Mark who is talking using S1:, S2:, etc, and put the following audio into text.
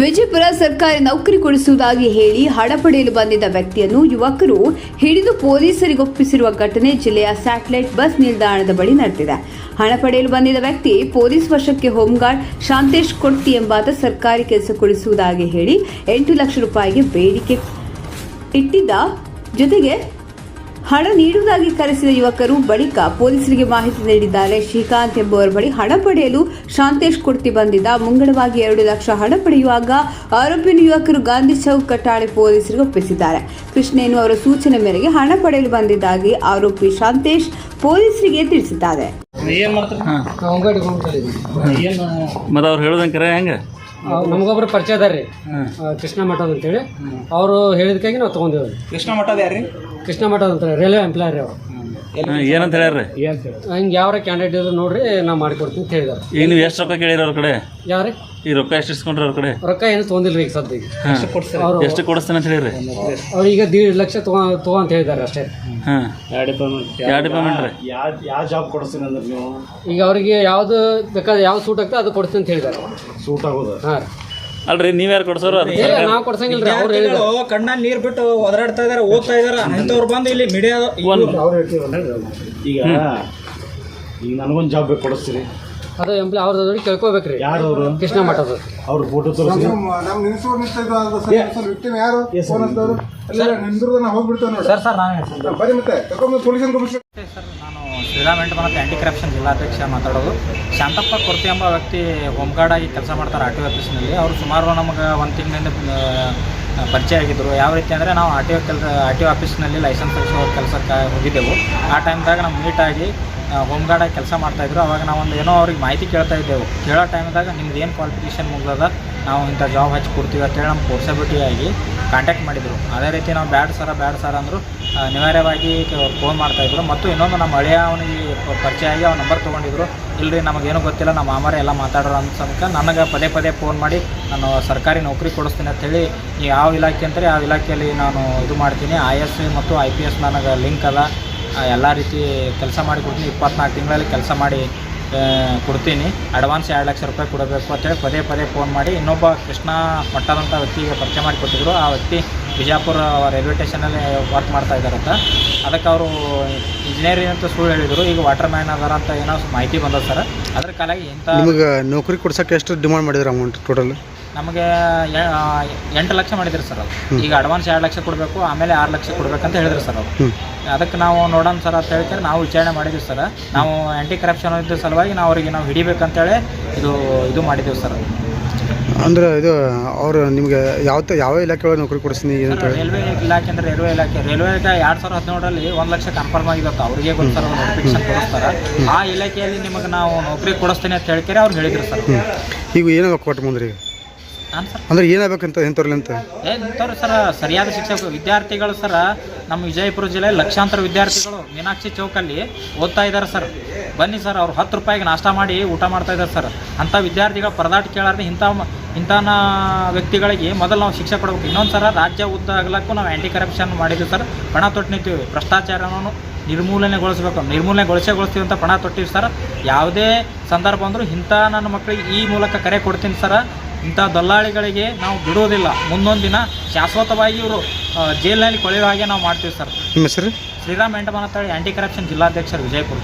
S1: ವಿಜಯಪುರ ಸರ್ಕಾರಿ ನೌಕರಿ ಕೊಡಿಸುವುದಾಗಿ ಹೇಳಿ ಹಣ ಪಡೆಯಲು ಬಂದಿದ್ದ ವ್ಯಕ್ತಿಯನ್ನು ಯುವಕರು ಹಿಡಿದು ಪೊಲೀಸರಿಗೊಪ್ಪಿಸಿರುವ ಘಟನೆ ಜಿಲ್ಲೆಯ ಸ್ಯಾಟಲೈಟ್ ಬಸ್ ನಿಲ್ದಾಣದ ಬಳಿ ನಡೆದಿದೆ. ಹಣ ಪಡೆಯಲು ಬಂದಿದ್ದ ವ್ಯಕ್ತಿ ಪೊಲೀಸ್ ವಶಕ್ಕೆ ಹೋಂಗಾರ್ಡ್ ಶಾಂತೇಶ್ ಕೊಟ್ಟಿ ಎಂಬಾತ ಸರ್ಕಾರಿ ಕೆಲಸ ಕೊಡಿಸುವುದಾಗಿ ಹೇಳಿ ಎಂಟು ಲಕ್ಷ ರೂಪಾಯಿಗೆ ಬೇಡಿಕೆ ಇಟ್ಟಿದ್ದ. ಜೊತೆಗೆ ಹಣ ನೀಡುವುದಾಗಿ ಕರೆಸಿದ ಯುವಕರು ಬಳಿಕ ಪೊಲೀಸರಿಗೆ ಮಾಹಿತಿ ನೀಡಿದ್ದಾರೆ. ಶ್ರೀಕಾಂತ್ ಎಂಬುವರ ಬಳಿ ಹಣ ಪಡೆಯಲು ಶಾಂತೇಶ್ ಕುರ್ತಿ ಬಂದಿದ್ದ. ಮುಂಗಡವಾಗಿ ಎರಡು ಲಕ್ಷ ಹಣ ಪಡೆಯುವಾಗ ಆರೋಪಿಯನ್ನು ಯುವಕರು ಗಾಂಧಿ ಚೌಕ್ ಕಟ್ಟಾಳೆ ಪೊಲೀಸರಿಗೆ ಒಪ್ಪಿಸಿದ್ದಾರೆ. ಕೃಷ್ಣೇನು ಅವರ ಸೂಚನೆ ಮೇರೆಗೆ ಹಣ ಪಡೆಯಲು ಬಂದಿದ್ದಾಗಿ ಆರೋಪಿ ಶಾಂತೇಶ್ ಪೊಲೀಸರಿಗೆ ತಿಳಿಸಿದ್ದಾರೆ.
S2: ಏನ್
S3: ನಮಗೊಬ್ರು ಪರಿಚಯ ಅದಾರ ರೀ ಕೃಷ್ಣ ಮಠದ ಅಂತೇಳಿ. ಅವರು ಹೇಳಿದಕ್ಕಾಗಿ ನಾವು ತೊಗೊಂಡೇವ್ರಿ.
S2: ಕೃಷ್ಣ ಮಠದ ಯಾರ್ರಿ?
S3: ಕೃಷ್ಣ ಮಠದ ಅಂತಾರೆ ರೈಲ್ವೆ ಎಂಪ್ಲಾಯರ್ ಅವರು.
S4: ಏನಂತ ಹೇಳ್ರಿ
S3: ಹಿಂಗೆ ಯಾವ್ರ ಕ್ಯಾಂಡಿಡೇಟ್ ಇದ್ರು ನೋಡ್ರಿ ನಾ ಮಾಡಿಕೊಡ್ತೀನಿ ಅಂತ ಹೇಳಿದ್ರು.
S4: ಈಗ ನೀವು ಎಷ್ಟು ರೊಕ್ಕ ಕೇಳಿರಿ ಅವ್ರ ಕಡೆ?
S3: ಯಾವ್ರಿ?
S4: ಈ ರೊಕ್ಕ ಎಷ್ಟು ಇಸ್ಕೊಂಡ್ರಿ ಅವ್ರ ಕಡೆ?
S3: ರೊಕ್ಕ ಏನು ತೊಗೊಂದಿಲ್ಲ ಈಗ ಸದ್ಯಕ್ಕೆ. ಅವರು
S4: ಎಷ್ಟು ಕೊಡಿಸ್ತಾನೆ ಅಂತ ಹೇಳಿರಿ?
S3: ಅವ್ರು ಈಗ ದೀಡ್ ಲಕ್ಷ ತಗೋ ತಗೋ ಅಂತ ಹೇಳಿದ್ದಾರೆ ಅಷ್ಟೇ.
S4: ಹಾಂ.
S2: ಎರಡು ಡಿಪಾರ್ಟ್ಮೆಂಟ್
S4: ಎರಡು ಡಿಪಾರ್ಟ್ಮೆಂಟ್ ರೀ?
S2: ಯಾವ ಯಾವ ಜಾಬ್ ಕೊಡಿಸ್ತೀನಿ ಅಂದ್ರೆ ನೀವು?
S3: ಈಗ ಅವರಿಗೆ ಯಾವ್ದು ಬೇಕಾದ್ರೆ ಯಾವ್ದು ಸೂಟ್ ಆಗ್ತದೆ ಅದು ಕೊಡ್ತೀನಿ ಅಂತ ಹೇಳಿದ್ದಾರೆ
S2: ಸೂಟ್ ಆಗೋದು?
S3: ಹಾಂ. ರೀ
S4: ಅಲ್ರಿ ನೀವು ಯಾರು ಕೊಡ್ಸೋರು? ಕಣ್ಣ
S3: ನೀರ್ ನಾವು ಕೊಡ್ಸಂಗಿಲ್ಲ ರೀ ಅವ್ರು ಹೇಳಿದ್ರು
S5: ಕಣ್ಣಲ್ಲಿ ನೀರು ಬಿಟ್ಟು ಒದರಾಡ್ತಾ ಇದಾರೆ ಓದ್ತಾ ಇದಾರೆ ಅಂತವ್ರು ಬಂದು ಇಲ್ಲಿ ಮೀಡಿಯಾ
S2: ಈಗ ಈಗ ನನಗೊಂದು ಜಾಬ್ ಬೇಕು ಕೊಡಿಸ್ತೀರಿ.
S3: ಅದು ಎಂಪ್ಲಿ ಅವ್ರದ್ದು ಕೇಳ್ಕೊಬೇಕ್ರಿ.
S2: ಯಾರು ಅವರು
S3: ಕೃಷ್ಣ ಮಠದ
S2: ಅವ್ರ ಫೋಟೋ ತೋರಿಸಿ.
S6: ನಮ್ಮ ಅದು ಸರ್ ಸರ್ ವಿಕ್ಟಿಮ್ ಯಾರು? ಫೋನ್ ಹಚ್ಚಿದವರು ಇಲ್ಲ ನಿಂದ್ರದ ನಾವು ಹೋಗ್ಬಿಡ್ತೇವೆ ನೋಡಿ.
S5: ಸರ್ ಸರ್ ನಾನು
S6: ಬರೀ ಮತ್ತೆ. ಪೊಲೀಸ್ ಅನ್ಕೊಂಡ್ಬಿಟ್ಟು
S5: ಸರ್ ನಾನು ಶ್ರೀರಾಮ್ ಎಂಟು ಮತ್ತು ಆ್ಯಂಟಿ ಕರಪ್ಷನ್ ಜಿಲ್ಲಾಧ್ಯಕ್ಷ ಮಾತಾಡೋದು. ಶಾಂತಪ್ಪ ಕುರ್ತಿ ಎಂಬ ವ್ಯಕ್ತಿ ಹೋಮ್ಗಾರ್ಡ್ ಆಗಿ ಕೆಲಸ ಮಾಡ್ತಾರೆ ಆರ್ ಟಿ ಒ ಆಫೀಸ್ನಲ್ಲಿ ಅವರು ಸುಮಾರು ನಮಗೆ ಒಂದು ತಿಂಗಳಿಂದ ಪರಿಚಯ ಆಗಿದ್ದರು ಯಾವ ರೀತಿ ಅಂದರೆ ನಾವು ಆರ್ ಟಿ ಒ ಕೆಲಸ ಆರ್ ಟಿ ಒ ಆಫೀಸ್ನಲ್ಲಿ ಲೈಸೆನ್ಸ್ ತೆಗೆಸೋ ಕೆಲಸಕ್ಕೆ ಹೋಗಿದ್ದೆವು. ಆ ಟೈಮ್ದಾಗ ನಾವು ಮೀಟಾಗಿ ಹೋಮ್ಗಾರ್ಡ್ ಆಗಿ ಕೆಲಸ ಮಾಡ್ತಾಯಿದ್ರು ಅವಾಗ ಒಂದು ಏನೋ ಅವ್ರಿಗೆ ಮಾಹಿತಿ ಕೇಳ್ತಾ ಇದ್ದೆವು. ಕೇಳೋ ಟೈಮ್ದಾಗ ನಿಮ್ದು ಏನು ಕ್ವಾಲಿಫಿಕೇಷನ್ ಮುಗ್ದದ? ನಾವು ಇಂಥ ಜಾಬ್ ಹಚ್ಚಿ ಕೊಡ್ತೀವಿ ಅಂತೇಳಿ ನಮ್ಮ ಪೋರ್ಸಬಿಲಿಟಿ ಆಗಿ ಕಾಂಟ್ಯಾಕ್ಟ್ ಮಾಡಿದರು. ಅದೇ ರೀತಿ ನಾವು ಬ್ಯಾಡ್ ಸರ ಬ್ಯಾಡ್ ಸರ ಅಂದರು ಅನಿವಾರ್ಯವಾಗಿ ಫೋನ್ ಮಾಡ್ತಾಯಿದ್ರು ಮತ್ತು ಇನ್ನೊಂದು ನಮ್ಮ ಹಳೆಯ ಅವನಿಗೆ ಪರಿಚಯ ಆಗಿ ಅವ್ನ ನಂಬರ್ ತೊಗೊಂಡಿದ್ರು. ಇಲ್ಲರಿ ನಮಗೇನು ಗೊತ್ತಿಲ್ಲ, ನಮ್ಮ ಮಾಮಾರ ಎಲ್ಲ ಮಾತಾಡೋರು ಅನ್ಸೋದಕ್ಕೆ ನನಗೆ ಪದೇ ಪದೇ ಫೋನ್ ಮಾಡಿ, ನಾನು ಸರ್ಕಾರಿ ನೌಕರಿ ಕೊಡಿಸ್ತೀನಿ ಹೇಳಿ ಯಾವ ಇಲಾಖೆ ಅಂತಾರೆ ಯಾವ ಇಲಾಖೆಯಲ್ಲಿ ನಾನು ಇದು ಮಾಡ್ತೀನಿ. ಐ ಎಸ್ ಮತ್ತು ಐ ಪಿ ಎಸ್ ನನಗೆ ಲಿಂಕ್ ಅದ. ಎಲ್ಲ ರೀತಿ ಕೆಲಸ ಮಾಡಿ ಕೊಡ್ತೀನಿ. ಇಪ್ಪತ್ನಾಲ್ಕು ತಿಂಗಳಲ್ಲಿ ಕೆಲಸ ಮಾಡಿ ಕೊಡ್ತೀನಿ. ಅಡ್ವಾನ್ಸ್ ಎರಡು ಲಕ್ಷ ರೂಪಾಯಿ ಕೊಡಬೇಕು ಅಂತೇಳಿ ಪದೇ ಪದೇ ಫೋನ್ ಮಾಡಿ. ಇನ್ನೊಬ್ಬ ಕೃಷ್ಣ ಮಟ್ಟದಂಥ ವ್ಯಕ್ತಿಗೆ ಪರಿಚಯ ಮಾಡಿಕೊಟ್ಟಿದ್ರು ಆ ವ್ಯಕ್ತಿ ಬಿಜಾಪುರ ರೈಲ್ವೆ ಸ್ಟೇಷನಲ್ಲಿ ವರ್ಕ್ ಮಾಡ್ತಾ ಇದ್ದಾರಂತ ಅದಕ್ಕೆ ಅವರು ಇಂಜಿನಿಯರಿಂಗ್ ಅಂತ ಸುಳ್ಳು ಹೇಳಿದರು. ಈಗ ವಾಟರ್ ಮ್ಯಾನ್ ಅದಾರ ಅಂತ ಏನೋ ಮಾಹಿತಿ ಬಂದದ ಸರ್ ಅದ್ರ ಕಾಲಾಗಿ ಇಂಥ
S6: ನೌಕರಿ ಕೊಡ್ಸೋಕ್ಕೆ ಎಷ್ಟು ಡಿಮಾಂಡ್ ಮಾಡಿದ್ರು ಅಮೌಂಟ್ ಟೋಟಲ್
S5: ನಮಗೆ ಎಂಟು ಲಕ್ಷ ಮಾಡಿದ್ರು ಸರ್ ಅದು ಈಗ ಅಡ್ವಾನ್ಸ್ ಎರಡು ಲಕ್ಷ ಕೊಡಬೇಕು ಆಮೇಲೆ ಆರು ಲಕ್ಷ ಕೊಡಬೇಕಂತ ಹೇಳಿದ್ರು ಸರ್ ಅವರು. ಅದಕ್ಕೆ ನಾವು ನೋಡೋಣ ಸರ್ ಅಂತ ಹೇಳ್ತಾರೆ ನಾವು ವಿಚಾರಣೆ ಮಾಡಿದ್ವಿ ಸರ್. ನಾವು ಆ್ಯಂಟಿ ಕರಪ್ಷನ್ ಇದ್ದ ಸಲುವಾಗಿ ನಾವು ಅವರಿಗೆ ನಾವು ಹಿಡಿಬೇಕಂತೇಳಿ ಇದು ಇದು ಮಾಡಿದ್ದೀವಿ ಸರ್
S6: ಅಂದ್ರೆ ಇದು ಅವರು ನಿಮಗೆ ಯಾವ ಯಾವ ಇಲಾಖೆ ಒಳಗೆ ನೌಕರಿ ಕೊಡಿಸ್ತೀನಿ ಏನಂತ ಹೇಳಿ?
S5: ರೈಲ್ವೆ ಇಲಾಖೆ ಅಂದ್ರೆ ರೈಲ್ವೆ ಇಲಾಖೆ. ರೈಲ್ವೆಗೆ ಎರಡು ಸಾವಿರದ ಹದಿನೇಳರಲ್ಲಿ ಒಂದು ಲಕ್ಷ ಕನ್ಫರ್ಮ್ ಆಗಿರುತ್ತೆ ಅವ್ರಿಗೆ ಗೊತ್ತಾರ ನೋಟಿಫಿಕೇಶನ್ ಕೊಡಿಸ್ತಾರೆ. ಆ ಇಲಾಖೆಯಲ್ಲಿ ನಿಮಗೆ ನಾವು ನೌಕರಿ ಕೊಡಿಸ್ತೀನಿ ಅಂತ ಹೇಳ್ತೀರಿ ಅವ್ರು ಹೇಳಿದ್ರು ಸರ್
S6: ಈಗ ಏನು ಕೊಟ್ಟು ಮುಂದ್ರಿ
S5: ಸರ್
S6: ಅಂದ್ರೆ ಏನಾಗಬೇಕಂತ ಎಂತವ್ರಲ್ಲಿ ಅಂತ?
S5: ಇಂಥವ್ರು ಸರ್ ಸರಿಯಾದ ಶಿಕ್ಷಕ ವಿದ್ಯಾರ್ಥಿಗಳು ಸರ್ ನಮ್ಮ ವಿಜಯಪುರ ಜಿಲ್ಲೆ ಲಕ್ಷಾಂತರ ವಿದ್ಯಾರ್ಥಿಗಳು ಮೀನಾಕ್ಷಿ ಚೌಕಲ್ಲಿ ಓದ್ತಾ ಇದ್ದಾರೆ ಸರ್. ಬನ್ನಿ ಸರ್ ಅವ್ರು ಹತ್ತು ರೂಪಾಯಿಗೆ ನಾಷ್ಟ ಮಾಡಿ ಊಟ ಮಾಡ್ತಾ ಇದ್ದಾರೆ ಸರ್. ಅಂಥ ವಿದ್ಯಾರ್ಥಿಗಳ ಪರದಾಟ ಕೇಳಾರ್ದೆ ಇಂಥ ಇಂಥನ ವ್ಯಕ್ತಿಗಳಿಗೆ ಮೊದಲು ನಾವು ಶಿಕ್ಷೆ ಕೊಡಬೇಕು. ಇನ್ನೊಂದು ಸರ ರಾಜ್ಯ ಉದ್ದ ಆಗ್ಲಕ್ಕೂ ನಾವು ಆ್ಯಂಟಿ ಕರಪ್ಷನ್ ಮಾಡಿದ್ವಿ ಸರ್. ಪಣ ತೊಟ್ಟು ನಿಂತೀವಿ ಭ್ರಷ್ಟಾಚಾರವನ್ನು ನಿರ್ಮೂಲನೆಗೊಳಿಸ್ಬೇಕು ನಿರ್ಮೂಲನೆಗೊಳಿಸೇಗೊಳಿಸ್ತೀವಿ ಅಂತ ಪಣ ತೊಟ್ಟಿವಿ ಸರ್. ಯಾವುದೇ ಸಂದರ್ಭ ಅಂದರೂ ಇಂಥ ನನ್ನ ಮಕ್ಕಳಿಗೆ ಈ ಮೂಲಕ ಕರೆ ಕೊಡ್ತೀನಿ ಸರ. ಇಂಥ ದಲ್ಲಾಳಿಗಳಿಗೆ ನಾವು ಬಿಡೋದಿಲ್ಲ. ಮುಂದೊಂದು ದಿನ ಶಾಶ್ವತವಾಗಿ ಇವರು ಜೈಲಿನಲ್ಲಿ ಕೊಳೆಯುವ ಹಾಗೆ ನಾವು ಮಾಡ್ತೀವಿ ಸರ್.
S6: ನಿಮ್ಮ ಹೆಸರು?
S5: ಶ್ರೀರಾಮ್ ಎಂಟಮನತ್ತಳ್ಳಿ ಆ್ಯಂಟಿ ಕರಪ್ಷನ್ ಜಿಲ್ಲಾಧ್ಯಕ್ಷರು ವಿಜಯಪುರ.